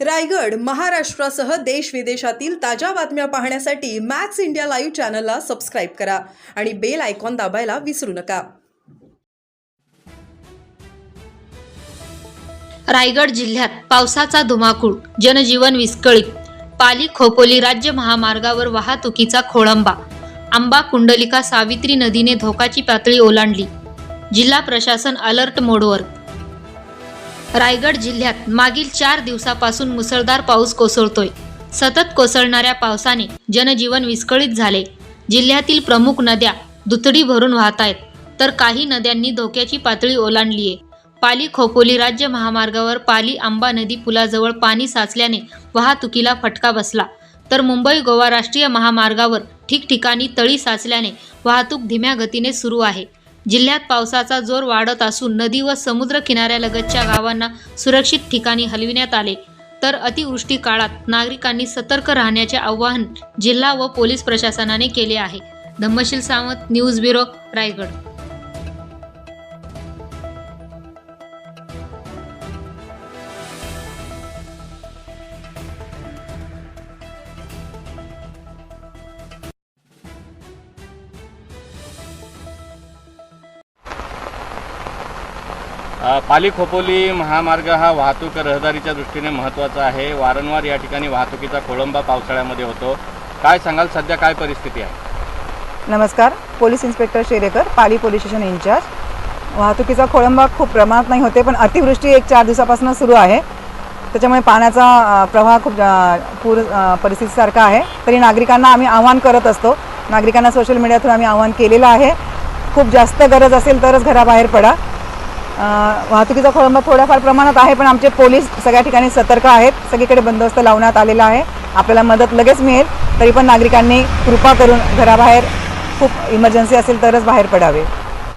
रायगड महाराष्ट्रासह देश विदेशातील ताज्या बातम्या पाहण्यासाठी मॅक्स इंडिया लाईव्ह चॅनलला सबस्क्राईब करा आणि बेल आयकॉन दाबायला विसरू नका. रायगड जिल्ह्यात पावसाचा धुमाकूळ जनजीवन विस्कळीत. पाली खोपोली राज्य महामार्गावर वाहतुकीचा खोळंबा. आंबा कुंडलिका सावित्री नदीने धोकाची पातळी ओलांडली. जिल्हा प्रशासन अलर्ट मोडवर रायगड जिल्ह्यात मागील चार दिवसापासून मुसळधार पाऊस कोसळतोय. सतत कोसळणाऱ्या पावसाने जनजीवन विस्कळीत झाले. जिल्ह्यातील प्रमुख नद्या दुथडी भरून वाहत आहेत तर काही नद्यांनी धोक्याची पातळी ओलांडली आहे पाली खोपोली राज्य महामार्गावर पाली आंबा नदी पुलाजवळ पाणी साचल्याने वाहतुकीला फटका बसला तर मुंबई गोवा राष्ट्रीय महामार्गावर ठिकठिकाणी तळी साचल्याने वाहतूक धीम्या गतीने सुरू आहे. जिल्ह्यात पावसाचा जोर वाढत असून नदी व समुद्र किनाऱ्यालगतच्या गावांना सुरक्षित ठिकाणी हलविण्यात आले. तर अतिवृष्टी काळात नागरिकांनी सतर्क राहण्याचे आवाहन जिल्हा व पोलीस प्रशासनाने केले आहे. Dhammsheel Sawant news bureau Raigad. Pali Khopoli महामार्ग हा वाहतूक रहदारीच्या दृष्टीने महत्त्वाचा आहे. वारंवार या ठिकाणी वाहतुकीचा खोळंबा पावसाळ्यामध्ये होतो. काय सांगाल? सध्या काय परिस्थिती आहे? नमस्कार. Police inspector Sherekar Pali police station in charge. वाहतुकीचा खोळंबा खूप प्रमाणात नाही होते पण अतिवृष्टी एक चार दिवसापासून सुरू आहे. त्याच्यामुळे पाण्याचा प्रवाह खूप पूर परिस्थितीसारखा आहे. तरी नागरिकांना आम्ही आवाहन करत असतो. नागरिकांना सोशल मीडिया थ्रू आम्ही आवाहन केलेलं आहे. खूप जास्त गरज असेल तरच घराबाहेर पडा. वाहतुकीचा खोळंबा थोड्याफार प्रमाणात आहे पण आमचे पोलीस सगळ्या ठिकाणी सतर्क आहेत. सगळीकडे बंदोबस्त लावण्यात आलेला आहे. आपल्याला मदत लगेच मिळेल. तरी पण नागरिकांनी कृपा करून घराबाहेर खूप इमर्जन्सी असेल तरच बाहेर पडावे.